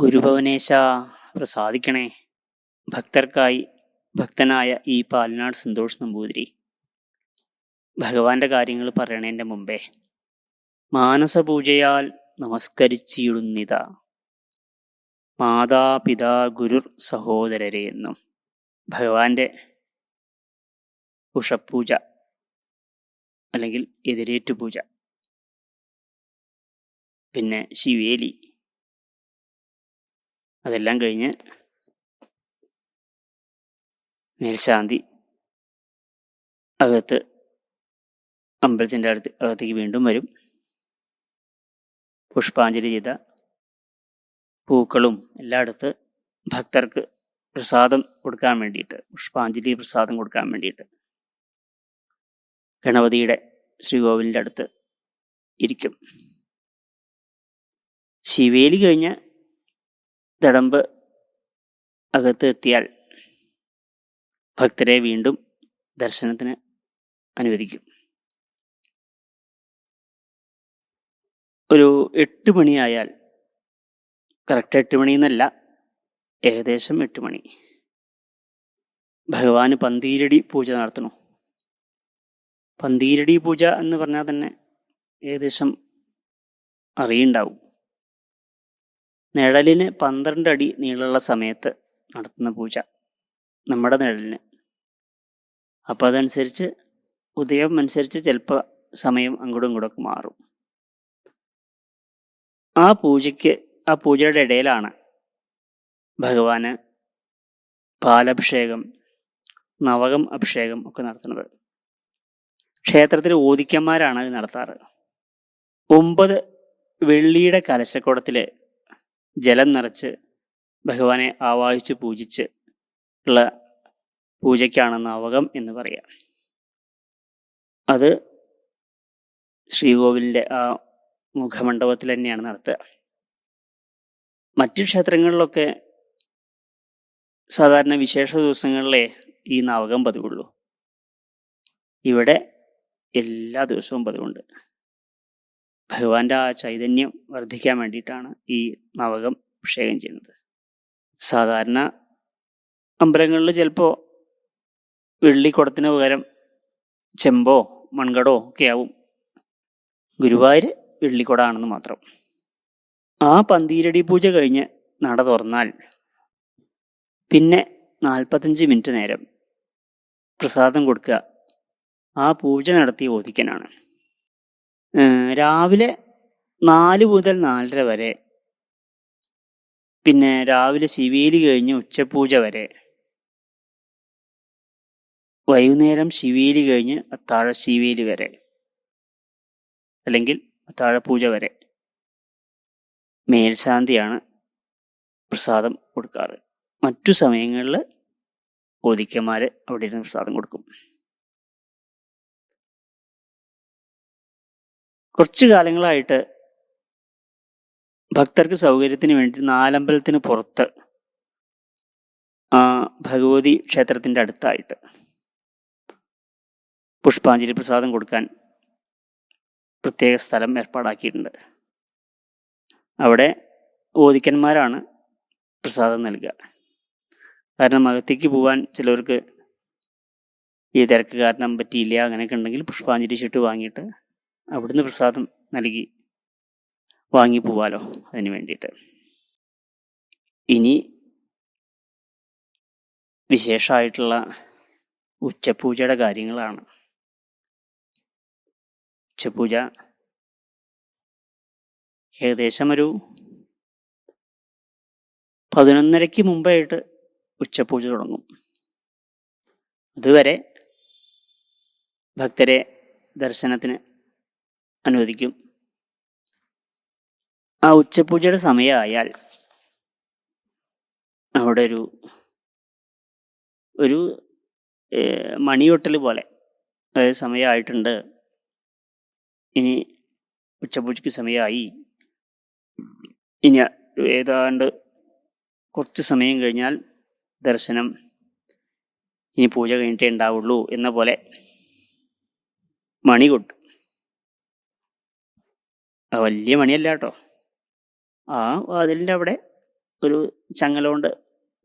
ഗുരുഭവനേശ പ്രസാദിക്കണേ. ഭക്തർക്കായി ഭക്തനായ ഈ പാലനാട് സന്തോഷ് നമ്പൂതിരി. ഭഗവാന്റെ കാര്യങ്ങൾ പറയണേന്റെ മുമ്പേ മാനസപൂജയാൽ നമസ്കരിച്ചിടുന്നിത. മാതാപിതാ ഗുരുർ സഹോദരരെ എന്നും ഭഗവാന്റെ ഉഷപ്പൂജ അല്ലെങ്കിൽ എതിരേറ്റു പൂജ പിന്നെ ശിവേലി. അതെല്ലാം കഴിഞ്ഞ് മേൽശാന്തി അകത്ത് അമ്പലത്തിന്റെ അടുത്ത് അകത്തേക്ക് വീണ്ടും വരും. പുഷ്പാഞ്ജലി ചെയ്ത പൂക്കളും എല്ലാം എടുത്ത് ഭക്തർക്ക് പ്രസാദം കൊടുക്കാൻ വേണ്ടിയിട്ട് പുഷ്പാഞ്ജലി പ്രസാദം കൊടുക്കാൻ വേണ്ടിയിട്ട് ഗണപതിയുടെ ശ്രീകോവിലിന്റെ അടുത്ത് ഇരിക്കും. ശിവേലി കഴിഞ്ഞ് തടമ്പ് അകത്ത് എത്തിയാൽ ഭക്തരെ വീണ്ടും ദർശനത്തിന് അനുവദിക്കും. ഒരു എട്ട് മണിയായാൽ കറക്റ്റ് എട്ട് മണി എന്നല്ല ഏകദേശം എട്ട് മണി. ഭഗവാന് പന്തീരടി പൂജ നടത്തണു പന്തീരടി പൂജ എന്ന് പറഞ്ഞാൽ തന്നെ ഏകദേശം അറിയുണ്ടാവും. നിഴലിന് പന്ത്രണ്ട് അടി നീളമുള്ള സമയത്ത് നടത്തുന്ന പൂജ. നമ്മുടെ നിഴലിന്. അപ്പോൾ അതനുസരിച്ച് ഉദയം അനുസരിച്ച് ചിലപ്പോൾ സമയം അങ്ങോട്ടും ഇങ്ങോട്ടൊക്കെ മാറും. ആ പൂജയ്ക്ക് ആ പൂജയുടെ ഇടയിലാണ് ഭഗവാന് പാലഭിഷേകം നവകം അഭിഷേകം ഒക്കെ നടത്തുന്നത്. ക്ഷേത്രത്തിൽ ഓദിക്കന്മാരാണ് നടത്താറ്. ഒമ്പത് വെള്ളിയുടെ കലശക്കുടത്തിൽ ജലം നിറച്ച് ഭഗവാനെ ആവാഹിച്ച് പൂജിച്ച് ഉള്ള പൂജയ്ക്കാണ് നവകം എന്ന് പറയാം. അത് ശ്രീകോവിലിന്റെ ആ മുഖമണ്ഡപത്തിൽ തന്നെയാണ് നടത്തുക. മറ്റു ക്ഷേത്രങ്ങളിലൊക്കെ സാധാരണ വിശേഷ ദിവസങ്ങളിലെ ഈ നവകം പതിവുള്ളൂ. ഇവിടെ എല്ലാ ദിവസവും പതിവുണ്ട്. ഭഗവാന്റെ ആ ചൈതന്യം വർദ്ധിക്കാൻ വേണ്ടിയിട്ടാണ് ഈ നവകം അഭിഷേകം ചെയ്യുന്നത്. സാധാരണ അമ്പലങ്ങളിൽ ചിലപ്പോൾ വെള്ളിക്കുടത്തിന് പകരം ചെമ്പോ മൺകടോ ഒക്കെ ആവും. ഗുരുവായൂർ വെള്ളിക്കുടാണെന്ന് മാത്രം. ആ പന്തീരടി പൂജ കഴിഞ്ഞ് നട തുറന്നാൽ പിന്നെ നാൽപ്പത്തഞ്ച് മിനിറ്റ് നേരം പ്രസാദം കൊടുക്കുക. ആ പൂജ നടത്തി ഓദിക്കനാണ് രാവിലെ നാല് മുതൽ നാലര വരെ. പിന്നെ രാവിലെ ശിവേലി കഴിഞ്ഞ് ഉച്ചപൂജ വരെ. വൈകുന്നേരം ശിവേലി കഴിഞ്ഞ് അത്താഴ ശിവേലി വരെ. അല്ലെങ്കിൽ അത്താഴപൂജ വരെ. മേൽശാന്തിയാണ് പ്രസാദം കൊടുക്കാറ്. മറ്റു സമയങ്ങളിൽ ഓദിക്കന്മാർ അവിടെ ഇരുന്ന് പ്രസാദം കൊടുക്കും. കുറച്ചു കാലങ്ങളായിട്ട് ഭക്തർക്ക് സൗകര്യത്തിന് വേണ്ടി നാലമ്പലത്തിന് പുറത്ത് ആ ഭഗവതി ക്ഷേത്രത്തിന്റെ അടുത്തായിട്ട് പുഷ്പാഞ്ജലി പ്രസാദം കൊടുക്കാൻ പ്രത്യേക സ്ഥലം ഏർപ്പാടാക്കിയിട്ടുണ്ട്. അവിടെ ഓദിക്കന്മാരാണ് പ്രസാദം നൽകുക. കാരണം അകത്തേക്ക് പോകാൻ ചിലവർക്ക് ഈ തിരക്ക് കാരണം പറ്റിയില്ല അങ്ങനെയൊക്കെ ഉണ്ടെങ്കിൽ പുഷ്പാഞ്ജലി ചീട്ട് വാങ്ങിയിട്ട് അവിടുന്ന് പ്രസാദം നൽകി വാങ്ങി പോവാലോ അതിന് വേണ്ടിയിട്ട്. ഇനി വിശേഷമായിട്ടുള്ള ഉച്ചപൂജയുടെ കാര്യങ്ങളാണ്. ഉച്ചപൂജ ഏകദേശം ഒരു പതിനൊന്നരയ്ക്ക് മുമ്പായിട്ട് ഉച്ചപൂജ തുടങ്ങും. അതുവരെ ഭക്തരെ ദർശനത്തിന് അനുവദിക്കും. ആ ഉച്ചപൂജയുടെ സമയമായാൽ അവിടെ ഒരു ഒരു മണിയൊട്ടൽ പോലെ അതായത് സമയമായിട്ടുണ്ട്. ഇനി ഉച്ചപൂജയ്ക്ക് സമയമായി. ഇനി ഏതാണ്ട് കുറച്ച് സമയം കഴിഞ്ഞാൽ ദർശനം ഇനി പൂജ കഴിഞ്ഞിട്ടേ ഉണ്ടാവുള്ളൂ എന്ന പോലെ മണി കൊട്ടും വലിയ മണിയല്ല കേട്ടോ ആ വാതിലിന്റെ അവിടെ ഒരു ചങ്ങല കൊണ്ട്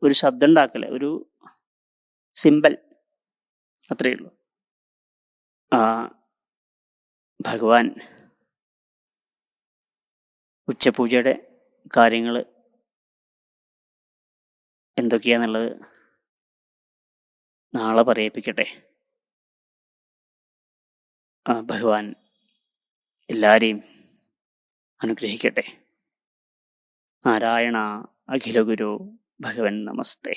ഒരു ശബ്ദം ഉണ്ടാക്കൽ ഒരു സിമ്പൽ. അത്രയേ ഉള്ളൂ. ആ ഭഗവാൻ ഉച്ചപൂജയുടെ കാര്യങ്ങൾ എന്തൊക്കെയാന്നുള്ളത് നാളെ പറയിപ്പിക്കട്ടെ. ഭഗവാൻ എല്ലാവരെയും അനുഗ്രഹിക്കട്ടെ. നാരായണ അഖിലഗുരു ഭഗവൻ നമസ്തേ.